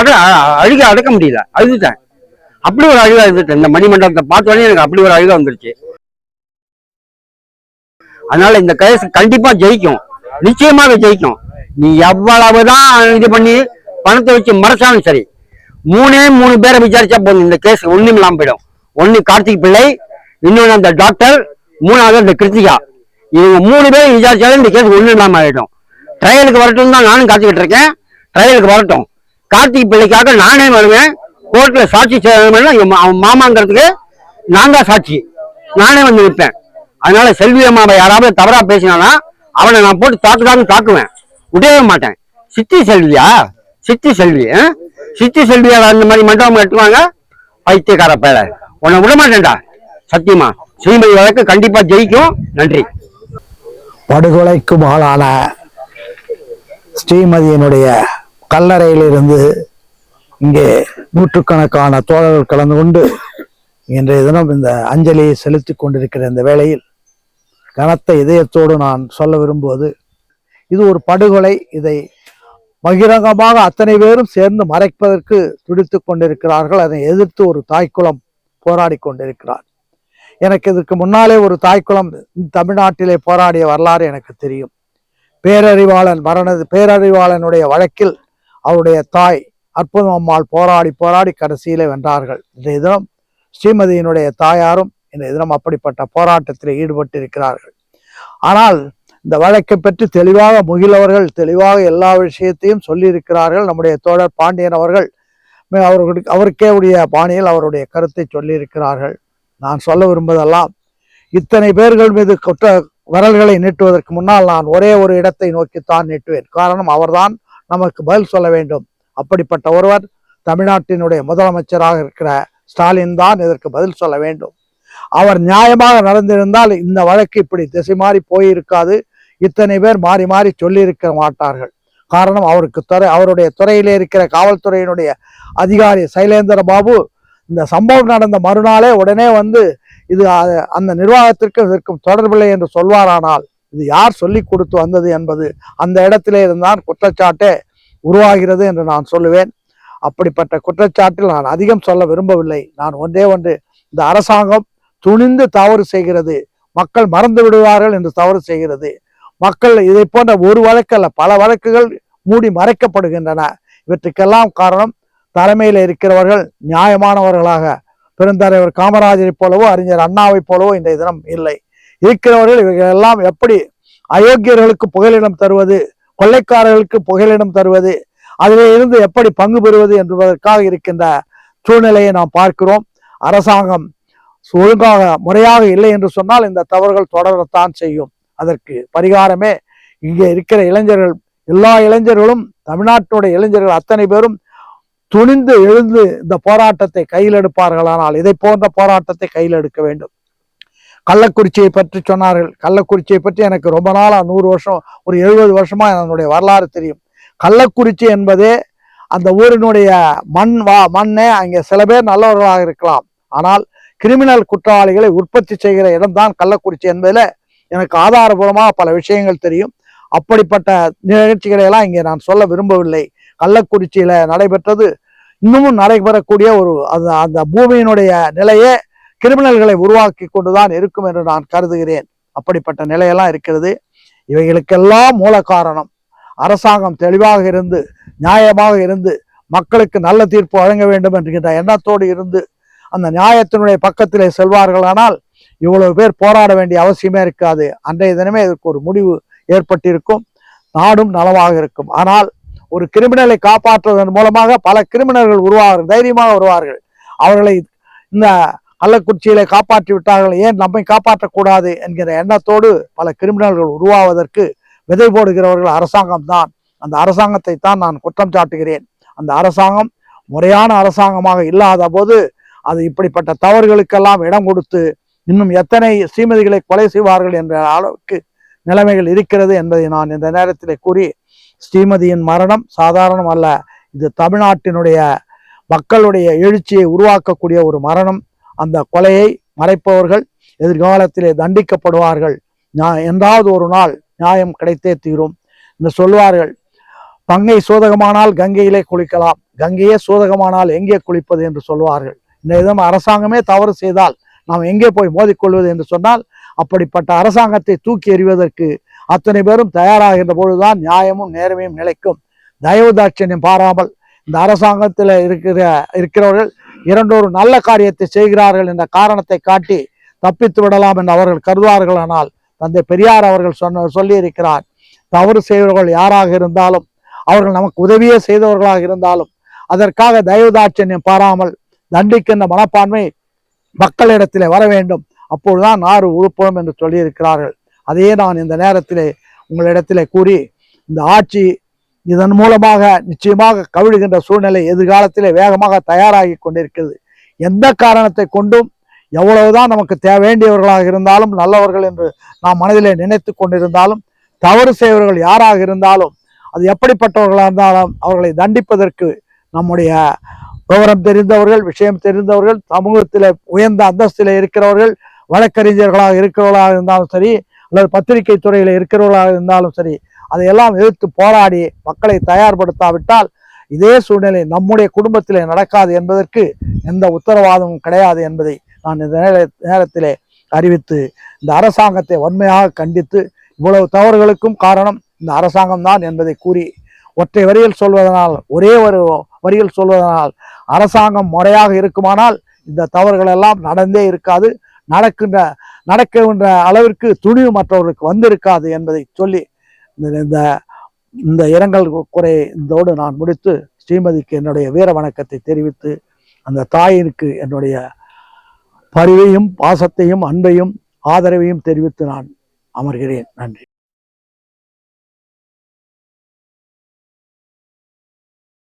அட அழுக அடக்க முடியல. அழுதுட்டேன். அப்படி ஒரு அழுகா இருந்துட்டேன் இந்த மணிமண்டபத்தை பார்த்த உடனே எனக்கு அப்படி ஒரு அழுகா வந்துருச்சு. அதனால இந்த கேஸ் கண்டிப்பா ஜெயிக்கும். நிச்சயமாக ஜெயிக்கும். நீ எவ்வளவுதான் இது பண்ணி பணத்தை வச்சு மறைச்சாலும் சரி மூணே மூணு பேரை விசாரிச்சா போதும். இந்த கேஸ் ஒண்ணும் இல்லாம போயிடும். ஒன்னு கார்த்திக் பிள்ளை இன்னொன்னு அந்த டாக்டர் மூணாவது அந்த கிருத்திகா. இவங்க மூணு பேரும் விசாரிச்சாலும் இந்த கேஸ் ஒண்ணும் இல்லாம ஆயிடும். ட்ரையலுக்கு வரட்டும் தான் நானும் காத்துக்கிட்டு இருக்கேன். ட்ரையலுக்கு வரட்டும். கார்த்திக் பிள்ளைக்காக நானே வருவேன். கோர்ட்ல சாட்சி செய்யணும்னா அவன் மாமாங்கிறதுக்கு நான் தான் சாட்சி. நானே வந்து நிற்பேன். அதனால செல்வி அம்மாவை யாராவது தவறா பேசினானா அவனை நான் போட்டு தாக்குதான்னு தாக்குவேன். விடவே மாட்டேன். சித்தி செல்வியா? சித்தி செல்வி ஆ? சித்தி செல்வியா அந்த மாதிரி மண்டபம் எடுத்துவாங்க பைத்தியக்கார பேர. உன்னை விட மாட்டேன்டா. சத்தியமா ஸ்ரீமதி வழக்கு கண்டிப்பா ஜெயிக்கும். நன்றி. படுகொலைக்கும் ஆளான ஸ்ரீமதியினுடைய கல்லறையிலிருந்து இங்கே நூற்றுக்கணக்கான தோழர்கள் கலந்து கொண்டு இன்றைய தினம் இந்த அஞ்சலியை செலுத்தி கொண்டிருக்கிற இந்த வேளையில் கனத்த இதயத்தோடு நான் சொல்ல விரும்புவது இது ஒரு படுகொலை. இதை பகிரங்கமாக அத்தனை பேரும் சேர்ந்து மறைப்பதற்கு துடித்து கொண்டிருக்கிறார்கள். அதை எதிர்த்து ஒரு தாய்க்குளம் போராடி கொண்டிருக்கிறார். எனக்கு இதற்கு முன்னாலே ஒரு தாய்க்குளம் தமிழ்நாட்டிலே போராடிய வரலாறு எனக்கு தெரியும். பேரறிவாளன் மரண பேரறிவாளனுடைய வழக்கில் அவருடைய தாய் அற்புதம் அம்மாள் போராடி போராடி கடைசியிலே வென்றார்கள். இன்றைய தினம் ஸ்ரீமதியினுடைய தாயாரும் இன்றைய தினம் அப்படிப்பட்ட போராட்டத்தில் ஈடுபட்டிருக்கிறார்கள். ஆனால் இந்த வழக்கை பற்றி தெளிவாக முகிலவர்கள் தெளிவாக எல்லா விஷயத்தையும் சொல்லியிருக்கிறார்கள். நம்முடைய தோழர் பாண்டியன் அவர்கள் அவர்களுக்கு அவருக்கே உடைய பாணியில் அவருடைய கருத்தை சொல்லியிருக்கிறார்கள். நான் சொல்ல விரும்புவதெல்லாம் இத்தனை பேர்கள் மீது குற்ற வரல்களை நீட்டுவதற்கு முன்னால் நான் ஒரே ஒரு இடத்தை நோக்கித்தான் நீட்டுவேன். காரணம் அவர்தான் நமக்கு பதில் சொல்ல வேண்டும். அப்படிப்பட்ட ஒருவர் தமிழ்நாட்டினுடைய முதலமைச்சராக இருக்கிற ஸ்டாலின் தான் இதற்கு பதில் சொல்ல வேண்டும். அவர் நியாயமாக நடந்திருந்தால் இந்த வழக்கு இப்படி திசை மாறி போயிருக்காது. இத்தனை பேர் மாறி மாறி சொல்லியிருக்க மாட்டார்கள். காரணம் அவருக்கு துறை அவருடைய துறையிலே இருக்கிற காவல்துறையினுடைய அதிகாரி சைலேந்திர பாபு இந்த சம்பவம் நடந்த மறுநாளே உடனே வந்து இது அந்த நிர்வாகத்திற்கும் இதற்கும் தொடர்பில்லை என்று சொல்வாரானால் இது யார் சொல்லி கொடுத்து வந்தது என்பது அந்த இடத்திலே இருந்தான் குற்றச்சாட்டே உருவாகிறது என்று நான் சொல்லுவேன். அப்படிப்பட்ட குற்றச்சாட்டில் நான் அதிகம் சொல்ல விரும்பவில்லை. நான் ஒன்றே ஒன்று இந்த அரசாங்கம் துணிந்து தவறு செய்கிறது. மக்கள் மறந்து விடுவார்கள் என்று தவறு செய்கிறது. மக்கள் இதை போன்ற ஒரு வழக்கு அல்ல பல வழக்குகள் மூடி மறைக்கப்படுகின்றன. இவற்றுக்கெல்லாம் காரணம் தலைமையில் இருக்கிறவர்கள் நியாயமானவர்களாக. பெருந்தலைவர் காமராஜரை போலவோ அறிஞர் அண்ணாவைப் போலவோ இன்றைய தினம் இல்லை. இருக்கிறவர்கள் இவர்களெல்லாம் எப்படி அயோக்கியர்களுக்கு புகலிடம் தருவது கொள்ளைக்காரர்களுக்கு புகலிடம் தருவது அதிலே இருந்து எப்படி பங்கு பெறுவது என்பதற்காக இருக்கின்ற சூழ்நிலையை நாம் பார்க்கிறோம். அரசாங்கம் ஒழுங்காக முறையாக இல்லை என்று சொன்னால் இந்த தவறுகள் தொடரத்தான் செய்யும். அதற்கு பரிகாரமே இங்கே இருக்கிற இளைஞர்கள் எல்லா இளைஞர்களும் தமிழ்நாட்டினுடைய இளைஞர்கள் அத்தனை பேரும் துணிந்து எழுந்து இந்த போராட்டத்தை கையில் எடுப்பார்களானால் இதை போன்ற போராட்டத்தை கையில் எடுக்க வேண்டும். கள்ளக்குறிச்சியை பற்றி சொன்னார்கள். கள்ளக்குறிச்சியை பற்றி எனக்கு ரொம்ப நாளாக நூறு வருஷம் ஒரு எழுபது வருஷமாக என்னுடைய வரலாறு தெரியும். கள்ளக்குறிச்சி என்பதே அந்த ஊரினுடைய மண் வா மண்ணே அங்கே சில பேர் நல்லவர்களாக இருக்கலாம். ஆனால் கிரிமினல் குற்றவாளிகளை உற்பத்தி செய்கிற இடம்தான் கள்ளக்குறிச்சி என்பதில் எனக்கு ஆதாரபூர்வமாக பல விஷயங்கள் தெரியும். அப்படிப்பட்ட நிகழ்ச்சிகளை எல்லாம் இங்கே நான் சொல்ல விரும்பவில்லை. கள்ளக்குறிச்சியில் நடைபெற்றது இன்னமும் நடைபெறக்கூடிய ஒரு அந்த அந்த பூமியினுடைய நிலையே கிரிமினல்களை உருவாக்கி கொண்டுதான் இருக்கும் என்று நான் கருதுகிறேன். அப்படிப்பட்ட நிலையெல்லாம் இருக்கிறது. இவைகளுக்கெல்லாம் மூல காரணம். அரசாங்கம் தெளிவாக இருந்து நியாயமாக இருந்து மக்களுக்கு நல்ல தீர்ப்பு வழங்க வேண்டும் என்கின்ற எண்ணத்தோடு இருந்து அந்த நியாயத்தினுடைய பக்கத்திலே செல்வார்களானால் இவ்வளவு பேர் போராட வேண்டிய அவசியமே இருக்காது. அன்றைய தினமே இதற்கு ஒரு முடிவு ஏற்பட்டிருக்கும். நாடும் நலமாக இருக்கும். ஆனால் ஒரு கிரிமினலை காப்பாற்றுவதன் மூலமாக பல கிரிமினல்கள் உருவாவார்கள் தைரியமாக வருவார்கள். அவர்களை இந்த கள்ளக்குறிச்சியிலே காப்பாற்றி விட்டார்கள். ஏன் நம்மை காப்பாற்றக்கூடாது என்கிற எண்ணத்தோடு பல கிரிமினல்கள் உருவாவதற்கு விதை போடுகிறவர்கள் அரசாங்கம் தான் அந்த அரசாங்கத்தை தான் நான் குற்றம் சாட்டுகிறேன். அந்த அரசாங்கம் முறையான அரசாங்கமாக இல்லாத போது அது இப்படிப்பட்ட தவறுகளுக்கெல்லாம் இடம் கொடுத்து இன்னும் எத்தனை ஸ்ரீமதிகளை கொலை செய்வார்கள் என்ற அளவுக்கு நிலைமைகள் இருக்கிறது என்பதை நான் இந்த நேரத்தில் கூறி ஸ்ரீமதியின் மரணம் சாதாரணம் அல்ல இது தமிழ்நாட்டினுடைய மக்களுடைய எழுச்சியை உருவாக்கக்கூடிய ஒரு மரணம். அந்த கொலையை மறைப்பவர்கள் எதிர்காலத்திலே தண்டிக்கப்படுவார்கள். நான் என்றாவது ஒரு நாள் நியாயம் கிடைத்தே தீரும். என்று சொல்வார்கள் பங்கை சூதகமானால் கங்கையிலே குளிக்கலாம் கங்கையே சூதகமானால் எங்கே குளிப்பது? என்று சொல்வார்கள். இந்த விதம் அரசாங்கமே தவறு செய்தால் நாம் எங்கே போய் மோதிக்கொள்வது என்று சொன்னால் அப்படிப்பட்ட அரசாங்கத்தை தூக்கி எறிவதற்கு அத்தனை பேரும் தயாராகின்ற பொழுதுதான் நியாயமும் நேர்மையும் நிலைக்கும். தயவு தாட்சண்யம் பாராமல் இந்த அரசாங்கத்தில் இருக்கிற இருக்கிறவர்கள் இரண்டொரு நல்ல காரியத்தை செய்கிறார்கள் என்ற காரணத்தை காட்டி தப்பித்து விடலாம் என்று அவர்கள் கருதுவார்கள் ஆனால் தந்தை பெரியார் அவர்கள் சொன்ன சொல்லியிருக்கிறார் தவறு செய்வர்கள் யாராக இருந்தாலும் அவர்கள் நமக்கு உதவியே செய்தவர்களாக இருந்தாலும் அதற்காக தயவுதாட்சண்யம் பாராமல் தண்டிக்கின்ற மனப்பான்மை மக்களிடத்திலே வர வேண்டும். அப்பொழுதுதான் நாறு உழுப்படும் என்று சொல்லியிருக்கிறார்கள். அதையே நான் இந்த நேரத்திலே உங்களிடத்திலே கூறி இந்த ஆட்சி இதன் மூலமாக நிச்சயமாக கவிழுகின்ற சூழ்நிலை எதிர்காலத்திலே வேகமாக தயாராகி கொண்டிருக்கிறது. எந்த காரணத்தை கொண்டும் எவ்வளவுதான் நமக்கு தே வேண்டியவர்களாக இருந்தாலும் நல்லவர்கள் என்று நாம் மனதிலே நினைத்து கொண்டிருந்தாலும் தவறு செய்வர்கள் யாராக இருந்தாலும் அது எப்படிப்பட்டவர்களாக இருந்தாலும் அவர்களை தண்டிப்பதற்கு நம்முடைய விவரம் தெரிந்தவர்கள் விஷயம் தெரிந்தவர்கள் சமூகத்தில் உயர்ந்த அந்தஸ்தில் இருக்கிறவர்கள் வழக்கறிஞர்களாக இருக்கிறவர்களாக இருந்தாலும் சரி அல்லது பத்திரிகை துறையில் இருக்கிறவர்களாக இருந்தாலும் சரி அதையெல்லாம் எதிர்த்து போராடி மக்களை தயார்படுத்தாவிட்டால் இதே சூழ்நிலை நம்முடைய குடும்பத்திலே நடக்காது என்பதற்கு எந்த உத்தரவாதமும் கிடையாது என்பதை நான் இந்த நேர- நேரத்திலே அறிவித்து இந்த அரசாங்கத்தை வன்மையாக கண்டித்து இவ்வளவு தவறுகளுக்கும் காரணம் இந்த அரசாங்கம் தான் என்பதை கூறி ஒற்றை வரியில் சொல்வதனால் ஒரே ஒரு வரியில் சொல்வதனால் அரசாங்கம் முறையாக இருக்குமானால் இந்த தவறுகள் எல்லாம் நடந்தே இருக்காது நடக்கின்ற நடக்கின்ற அளவிற்கு துணிவு மற்றவர்களுக்கு வந்திருக்காது என்பதை சொல்லி இந்த இந்த இரங்கல் குறை இதோடு நான் முடித்து ஸ்ரீமதிக்கு என்னுடைய வீர வணக்கத்தை தெரிவித்து அந்த தாயிற்கு என்னுடைய பரிவையும் பாசத்தையும் அன்பையும் ஆதரவையும் தெரிவித்து நான் அமர்கிறேன். நன்றி.